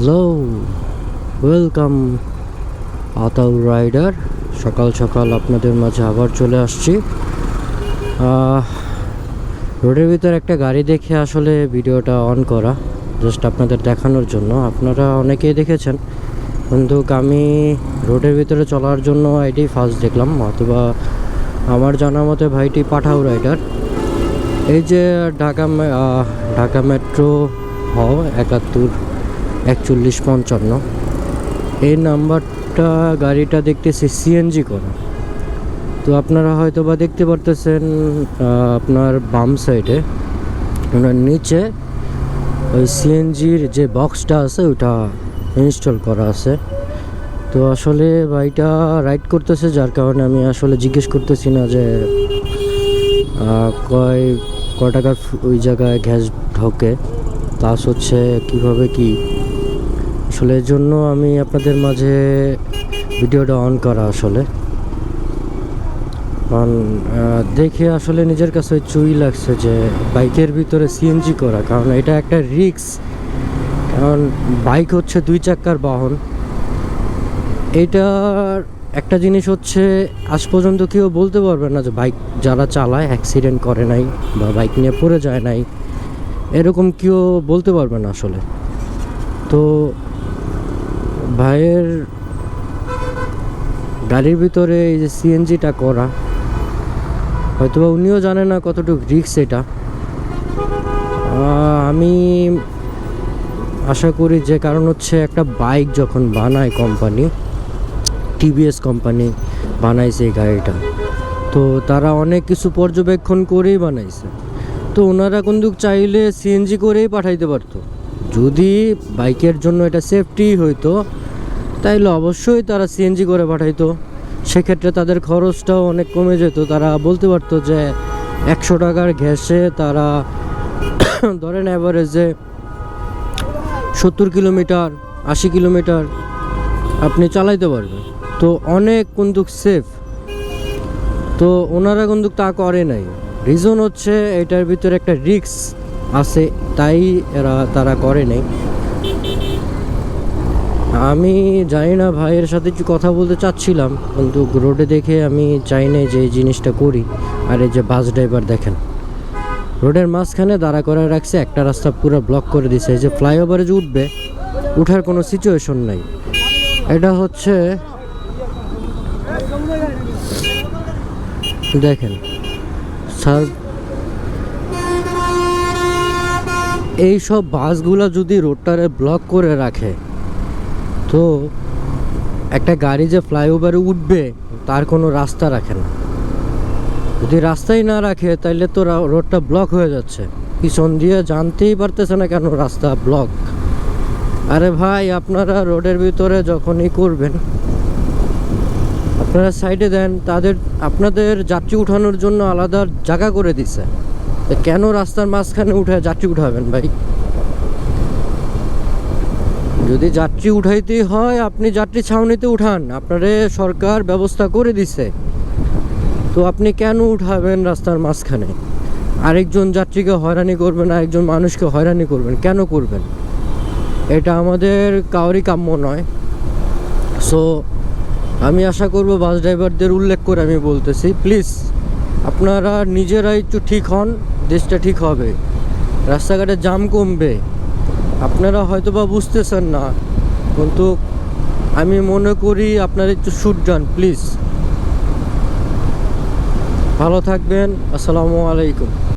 Hello welcome Ataur rider সকাল সকাল আপনাদের মাঝে আবার চলে আসছি। রোডের ভিতর একটা গাড়ি দেখে আসলে ভিডিওটা অন করা জাস্ট আপনাদের দেখানোর জন্য। আপনারা অনেকেই দেখেছেন কিন্তু আমি রোডের ভিতরে চলার জন্য এটাই ফার্স্ট দেখলাম, অথবা আমার জানা মতে ভাইটি পাঠাও রাইডার এই যে ঢাকা ঢাকা মেট্রো হ একাত্তর একচল্লিশ পঞ্চান্ন। এই নাম্বারটা গাড়িটা দেখতেছি সিএনজি করা। তো আপনারা হয়তো বা দেখতে পারতেছেন আপনার বাম সাইডে। ওনার নিচে ওই সিএনজির যে বক্সটা আছে, ওটা ইনস্টল করা আছে। তো আসলে বাইকটা রাইড করতেছে, যার কারণে আমি আসলে জিজ্ঞেস করতেছি না যে কয় কয় টাকার ওই জায়গায় গ্যাস ঢোকে। প্লাস হচ্ছে কীভাবে কি আসলে এর জন্য আমি আপনাদের মাঝে ভিডিওটা অন করা আসলে। কারণ দেখে আসলে নিজের কাছে চুই লাগছে যে বাইকের ভিতরে সিএনজি করা, কারণ এটা একটা রিক্স কারণ বাইক হচ্ছে দুই চাক্কার বাহন। এটার একটা জিনিস হচ্ছে, আজ পর্যন্ত কেউ বলতে পারবে না যে বাইক যারা চালায় অ্যাক্সিডেন্ট করে নাই বা বাইক নিয়ে পড়ে যায় নাই। এরকম কেউ বলতে পারবে না আসলে। তো ভাইয়ের গাড়ির ভিতরে এই যে সিএনজিটা করা, হয়তোবা উনিও জানে না কতটুকু রিক্স এটা। আমি আশা করি যে কারণ হচ্ছে একটা বাইক যখন বানায় কোম্পানি টিভিএস কোম্পানি বানাইছে এই গাড়িটা, তো তারা অনেক কিছু পর্যবেক্ষণ করেই বানাইছে। তো ওনারা কিন্তু চাইলে সিএনজি করেই পাঠাইতে পারতো। যদি বাইকের জন্য এটা সেফটি হইতো, তাইলে অবশ্যই তারা সিএনজি করে পাঠাইতো। সেক্ষেত্রে তাদের খরচটাও অনেক কমে যেত। তারা বলতে পারতো যে একশো টাকার গ্যাসে তারা ধরেন অ্যাভারেজে সত্তর কিলোমিটার, আশি কিলোমিটার আপনি চালাইতে পারবেন। তো অনেক কিন্তু সেফ তো ওনারা কিন্তু তা করে নাই। রিজন হচ্ছে এটার ভিতরে একটা রিস্ক আছে, তাই এরা, তারা করে নাই। আমি জানি না, ভাইয়ের সাথে একটু কথা বলতে চাচ্ছিলাম, কিন্তু রোডে দেখে আমি চাই নাই যে জিনিসটা করি। আর এই যে বাস ড্রাইভার দেখেন, রোডের মাঝখানে দাঁড়া করে রাখছে, একটা রাস্তা পুরো ব্লক করে দিছে। যে ফ্লাইওভারে যে উঠবে, উঠার কোনো সিচুয়েশন নাই। এটা হচ্ছে, দেখেন এই সব বাসগুলো যদি রোডটারে ব্লক করে রাখে, তো একটা গাড়ি যে ফ্লাইওভারে উঠবে, তার কোনো রাস্তা রাখে না। যদি রাস্তাই না রাখে তাহলে তো রোডটা ব্লক হয়ে যাচ্ছে। পিছন দিয়ে জানতেই পারতেছে না কেন রাস্তা ব্লক। আরে ভাই, আপনারা রোডের ভিতরে যখনই করবেন, আপনারা সাইডে দেন, তাদের আপনাদের যাত্রী উঠানোর জন্য আলাদা জায়গা করে দিছে। কেন রাস্তার মাঝখানে উঠে যাত্রী উঠাবেন ভাই? যদি যাত্রী উঠাইতেই হয়, আপনি যাত্রী ছাউনিতে উঠান। আপনারে সরকার ব্যবস্থা করে দিছে। তো আপনি কেন উঠাবেন রাস্তার মাঝখানে? আরেকজন যাত্রীকে হয়রানি করবেন, আরেকজন মানুষকে হয়রানি করবেন। কেন করবেন? এটা আমাদের কাউরই কাম্য নয়। সো আমি আশা করব বাস ড্রাইভারদের উল্লেখ করে আমি বলতেছি। প্লিজ আপনারা নিজেরা একটু ঠিক হন, দেশটা ঠিক হবে। রাস্তাঘাটে জাম কমবে। আপনারা হয়তো বা বুঝতেছেন না, কিন্তু আমি মনে করি আপনারা একটু শুট যান প্লিজ ভালো থাকবেন, আসসালামু আলাইকুম।